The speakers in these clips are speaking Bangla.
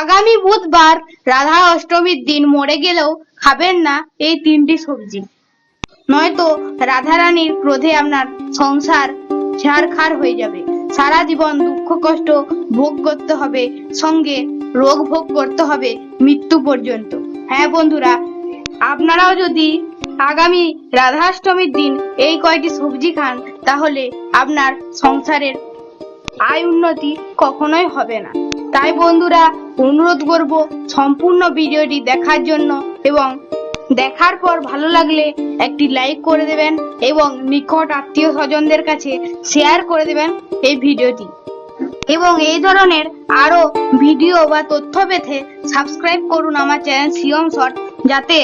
আগামী বুধবার রাধা অষ্টমীর দিন মরে গেলেও খাবেন না এই তিনটি সবজি। নয়তো রাধারানীর ক্রোধে আপনার সংসার ছাড়খাড় হয়ে যাবে। সারা জীবন দুঃখ, কষ্ট ভোগ করতে হবে, সঙ্গে রোগ ভোগ করতে হবে মৃত্যু পর্যন্ত। হ্যাঁ বন্ধুরা, আপনারাও যদি আগামী রাধাষ্টমীর দিন এই কয়টি সবজি খান, তাহলে আপনার সংসারের আয় উন্নতি কখনোই হবে না। তাই বন্ধুরা, অনুরোধ করব সম্পূর্ণ ভিডিওটি দেখার জন্য এবং দেখার পর ভালো লাগলে একটি লাইক করে দেবেন এবং নিকট আত্মীয় স্বজনদের কাছে শেয়ার করে দেবেন এই ভিডিওটি। এবং এই ধরনের আরও ভিডিও বা তথ্য পেতে সাবস্ক্রাইব করুন আমার চ্যানেল সিওম শর্ট, যাতে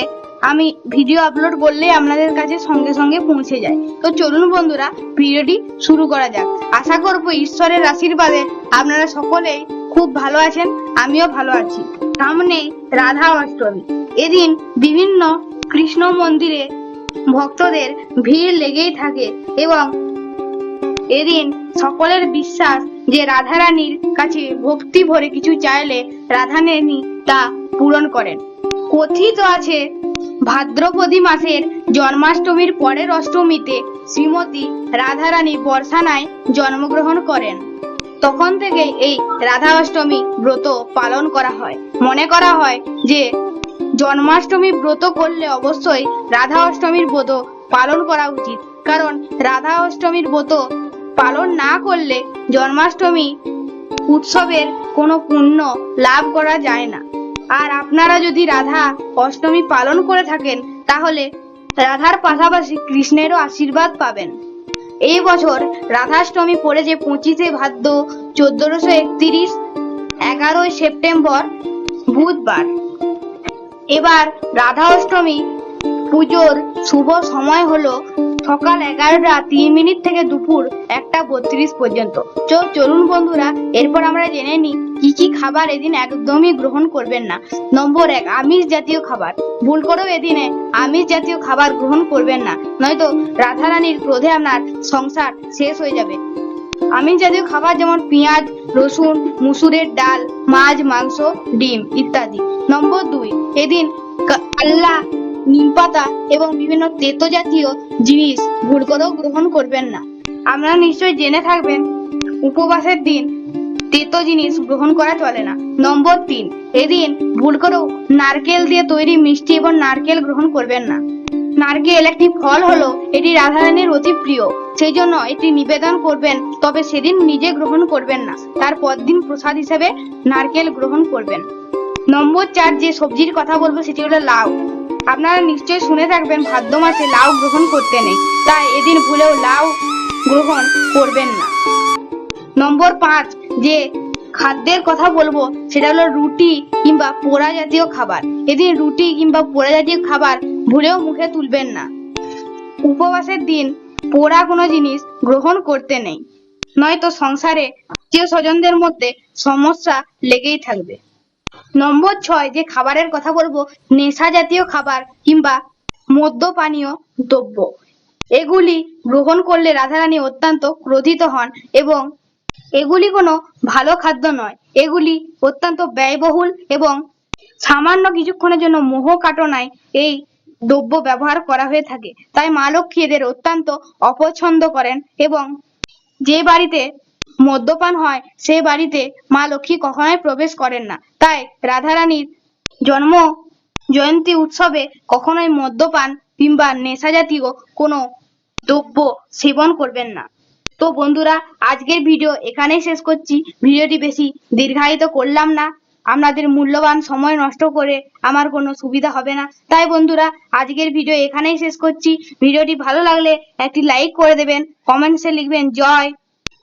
আমি ভিডিও আপলোড করলে আপনাদের কাছে সঙ্গে সঙ্গে পৌঁছে যায়। তো চলুন বন্ধুরা, ভিডিওটি শুরু করা যাক। আশা করব ঈশ্বরের আশীর্বাদে আপনারা সকলেই খুব ভালো আছেন, আমিও ভালো আছি। সামনে রাধা অষ্টমী। এদিন বিভিন্ন কৃষ্ণ মন্দিরে ভক্তদের ভিড় লেগেই থাকে এবং এদিন সকলের বিশ্বাস যে রাধারানীর কাছে ভক্তি ভরে কিছু চাইলে রাধারানী তা পূরণ করেন। কথিত আছে, ভাদ্রপদী মাসের জন্মাষ্টমীর পরের অষ্টমীতে শ্রীমতী রাধারানী বর্ষানায় জন্মগ্রহণ করেন। তখন থেকে এই রাধা অষ্টমী ব্রত পালন করা হয়। মনে করা হয় যে, জন্মাষ্টমী ব্রত করলে অবশ্যই রাধা অষ্টমীর ব্রত পালন করা উচিত। কারণ রাধা অষ্টমীর ব্রত পালন না করলে জন্মাষ্টমী উৎসবের কোনো পুণ্য লাভ করা যায় না। আর আপনারা যদি রাধা অষ্টমী পালন করে থাকেন, তাহলে রাধার পাশাপাশি কৃষ্ণেরও আশীর্বাদ পাবেন। এই বছর রাধাষ্টমী পড়েছে পঁচিশে ভাদ্র, চোদ্দশো একত্রিশ, এগারোই সেপ্টেম্বর, বুধবার। এবার রাধা অষ্টমী পুজোর শুভ সময় হলো সকাল এগারোটা তিন মিনিট থেকে দুপুর একটা বত্রিশ পর্যন্ত। চো চলুন বন্ধুরা, এরপর আমরা জেনে নিই কি কি খাবার এদিন একদমই গ্রহণ করবেন না। নম্বর এক, আমিষ জাতীয় খাবার। ভুল করেও এদিনে আমিষ জাতীয় খাবার গ্রহণ করবেন না। নয়তো রাধারানীর ক্রোধে আপনার সংসার শেষ হয়ে যাবে। আমিষ জাতীয় খাবার যেমন পেঁয়াজ, রসুন, মুসুরের ডাল, মাছ, মাংস, ডিম ইত্যাদি। নম্বর দুই, এদিন কাল্লা নিম পাতা এবং বিভিন্ন তেতো জাতীয় জিনিস ভুল করেও গ্রহণ করবেন না। আপনারা নিশ্চয়ই জেনে থাকবেন, উপবাসের দিন তেতো জিনিস গ্রহণ করা চলে না। নম্বর তিন, এদিন ভুল করেও নারকেল দিয়ে তৈরি মিষ্টি এবং নারকেল গ্রহণ করবেন না। নারকেল একটি ফল হলো, এটি রাধারানীর অতি প্রিয়। সেই জন্য এটি নিবেদন করবেন, তবে সেদিন নিজে গ্রহণ করবেন না। তার পরদিন প্রসাদ হিসেবে নারকেল গ্রহণ করবেন। নম্বর চার যে সবজির কথা বলব সেটি হলো লাউ। আপনারা নিশ্চয়ই শুনে থাকবেন, ভাদ্র মাসে লাউ গ্রহণ করতে নেই। তাই এদিন ভুলেও লাউ গ্রহণ করবেন না। নম্বর পাঁচ, যে খাদ্যের কথা বলব, সেটা হলো রুটি কিংবা পোড়া জাতীয় খাবার। এদিন রুটি কিংবা পোড়া জাতীয় খাবার ভুলেও মুখে তুলবেন না। উপবাসের দিন পোড়া কোনো জিনিস গ্রহণ করতে নেই। নয়তো সংসারে আত্মীয় স্বজনদের মধ্যে সমস্যা লেগেই থাকবে। নম্বর ছয়, যে খাবারের কথা বলব, নেশা জাতীয় খাবার কিংবা মদ্যপানীয় দ্রব্য। এগুলি গ্রহণ করলে রাধারানী অত্যন্ত ক্রোধিত হন এবং এগুলি কোনো ভালো খাদ্য নয়। এগুলি অত্যন্ত ব্যয়বহুল এবং সামান্য কিছুক্ষণের জন্য মোহ কাটনায় এই দ্রব্য ব্যবহার করা হয়ে থাকে। তাই মা লক্ষ্মী এদের অত্যন্ত অপছন্দ করেন এবং যে বাড়িতে মদ্যপান হয় সেই বাড়িতে মা লক্ষ্মী কখনোই প্রবেশ করেন না। তাই রাধারানীর জন্ম জয়ন্তী উৎসবে কখনোই মদ্যপান কিংবা নেশা জাতীয় কোনো দ্রব্য সেবন করবেন না। তো বন্ধুরা, আজকের ভিডিও এখানেই শেষ করছি। ভিডিওটি বেশি দীর্ঘায়িত করলাম না। আপনাদের মূল্যবান সময় নষ্ট করে আমার কোনো সুবিধা হবে না। তাই বন্ধুরা, আজকের ভিডিও এখানেই শেষ করছি। ভিডিওটি ভালো লাগলে একটি লাইক করে দেবেন। কমেন্টসে লিখবেন, জয়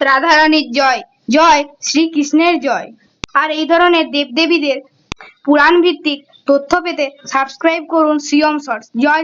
রাধারানীর জয় জয় শ্রীকৃষ্ণের জয়। আর এই ধরনের দেবদেবীদের পুরাণ ভিত্তিক তথ্য পেতে সাবস্ক্রাইব করুন সিওম শর্টস জয়